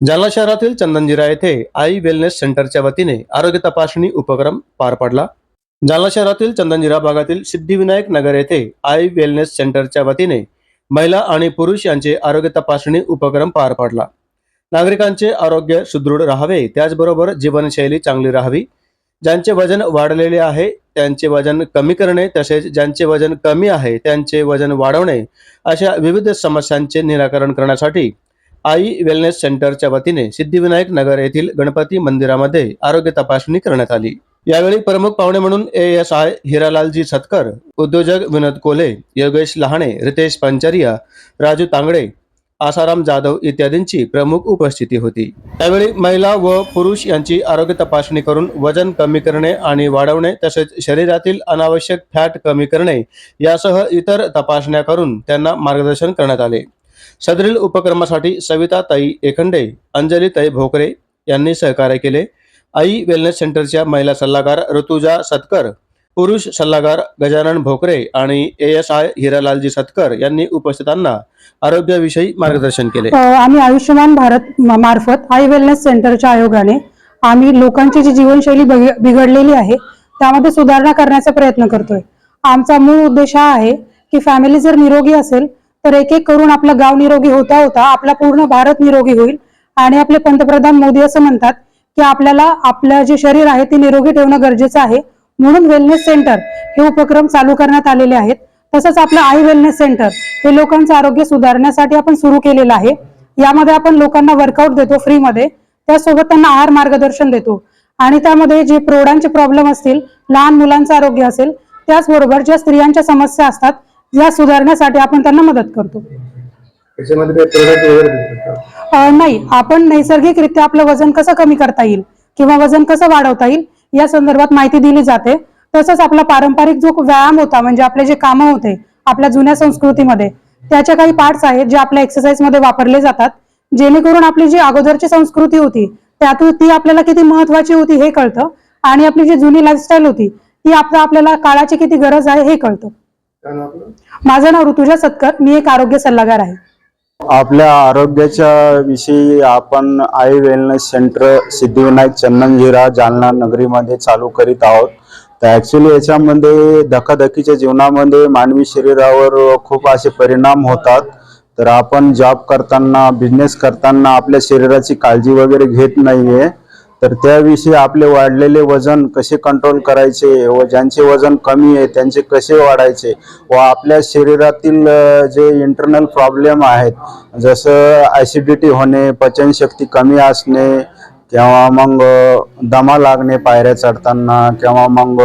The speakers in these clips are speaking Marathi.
जालना शहरातील चंदनजिरा येथे आई वेलनेस सेंटरच्या वतीने आरोग्य तपासणी उपक्रम पार पडला. जालना शहरातील चंदनजिरा भागातील सिद्धिविनायक नगर येथे आई वेलनेस सेंटरच्या वतीने महिला आणि पुरुष यांचे आरोग्य तपासणी उपक्रम पार पडला. नागरिकांचे आरोग्य सुदृढ राहावे त्याचबरोबर जीवनशैली चांगली राहावी. ज्यांचे वजन वाढलेले आहे त्यांचे वजन कमी करणे तसेच ज्यांचे वजन कमी आहे त्यांचे वजन वाढवणे अशा विविध समस्यांचे निराकरण करण्यासाठी आई वेलनेस सेंटरच्या वतीने सिद्धिविनायक नगर येथील गणपती मंदिरामध्ये आरोग्य तपासणी करण्यात आली. यावेळी प्रमुख पाहुणे म्हणून ए एस आय हिरालालजी सतकर उद्योजक विनोद कोले योगेश लहाणे रितेश पंचरिया राजू तांगडे आसाराम जाधव इत्यादींची प्रमुख उपस्थिती होती. त्यावेळी महिला व पुरुष यांची आरोग्य तपासणी करून वजन कमी करणे आणि वाढवणे तसेच शरीरातील अनावश्यक फॅट कमी करणे यासह इतर तपासण्या करून त्यांना मार्गदर्शन करण्यात आले. सदरील उपक्रमासाठी सविता ताई एखंडे अंजली ताई भोकरे यांनी सहकार्य केले. आई वेलनेस सेंटरच्या महिला सल्लागार ऋतुजा सतकर पुरुष सल्लागार गजानन भोकरे आणि ए एस आय हिरालालजी सतकर यांनी उपस्थितांना आरोग्याविषयी मार्गदर्शन केले. आम्ही आयुष्यमान भारत मार्फत आई वेलनेस सेंटरच्या आयोगाने आम्ही लोकांची जी जीवनशैली बिघडलेली आहे त्यामध्ये सुधारणा करण्याचा प्रयत्न करतोय. आमचा मूळ उद्देश हा आहे की फॅमिली जर निरोगी असेल तर एक एक करून आपलं गाव निरोगी होता होता आपला पूर्ण भारत निरोगी होईल. आणि आपले पंतप्रधान मोदी असं म्हणतात की आपल्याला आपलं जे शरीर आहे ते निरोगी ठेवणं गरजेचं आहे. म्हणून वेलनेस सेंटर हे उपक्रम चालू करण्यात आलेले आहेत. तसंच आपलं आई वेलनेस सेंटर हे लोकांचं आरोग्य सुधारण्यासाठी आपण सुरू केलेलं आहे. यामध्ये आपण लोकांना वर्कआउट देतो फ्रीमध्ये त्यासोबत त्यांना आहार मार्गदर्शन देतो. आणि त्यामध्ये जे प्रौढांचे प्रॉब्लेम असतील लहान मुलांचं आरोग्य असेल त्याचबरोबर ज्या स्त्रियांच्या समस्या असतात या सुधारण्यासाठी आपण त्यांना मदत करतो. त्याच्यामध्ये काही प्रोडक्ट वगैरे भेटतात का? अ, नाही. आपण नैसर्गिकरित्या आपलं वजन कसं कमी करता येईल किंवा वजन कसं वाढवता येईल या संदर्भात माहिती दिली जाते. तसंच आपला पारंपरिक जो व्यायाम होता म्हणजे आपले जे कामं होते आपल्या जुन्या संस्कृतीमध्ये त्याच्या काही पार्ट्स आहेत जे आपल्या एक्सरसाइजमध्ये वापरले जातात. जेणेकरून आपली जी अगोदरची संस्कृती होती त्यातून ती आपल्याला किती महत्वाची होती हे कळतं. आणि आपली जी जुनी लाईफस्टाईल होती ती आपलं आपल्याला काळाची किती गरज आहे हे कळतं? माझं नाव ऋतुजा सत्कर. मी एक आरोग्य सल्लागार आहे. आपल्या आरोग्याच्या विषयी आपण आई वेलनेस सेंटर सिद्धिविनायक चंदनजिरा जालना नगरीमध्ये चालू करीत आहोत. तर ऍक्च्युली याच्यामध्ये धकाधकीच्या जीवनामध्ये मानवी शरीरावर खूप असे परिणाम होतात. तर आपण जॉब करताना बिझनेस करताना आपल्या शरीराची काळजी वगैरे घेत नाहीये. तर त्याविषयी आपले वाढलेले वजन कसे कंट्रोल करायचे व ज्यांचे वजन कमी आहे त्यांचे कसे वाढायचे व आपल्या शरीरातील जे इंटरनल प्रॉब्लेम आहेत जसं ॲसिडिटी होणे पचनशक्ती कमी असणे किंवा मग दमा लागणे पायऱ्या चढताना किंवा मग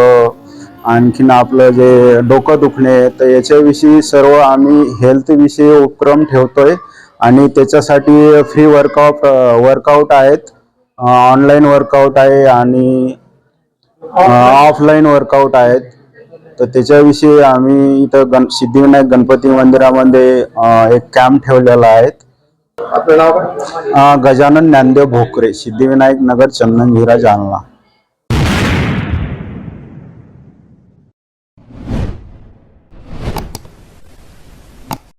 आणखीन आपलं जे डोकं दुखणे तर याच्याविषयी सर्व आम्ही हेल्थविषयी उपक्रम ठेवतोय. आणि त्याच्यासाठी फ्री वर्कआउट वर्कआउट आहेत. ऑनलाईन वर्कआउट आहे आणि ऑफलाईन वर्कआउट आहेत. तर त्याच्याविषयी आम्ही इथं गण सिद्धिविनायक गणपती मंदिरामध्ये एक कॅम्प ठेवलेला आहे. गजानन ज्ञानदेव भोकरे सिद्धिविनायक नगर चंदनजिरा जालना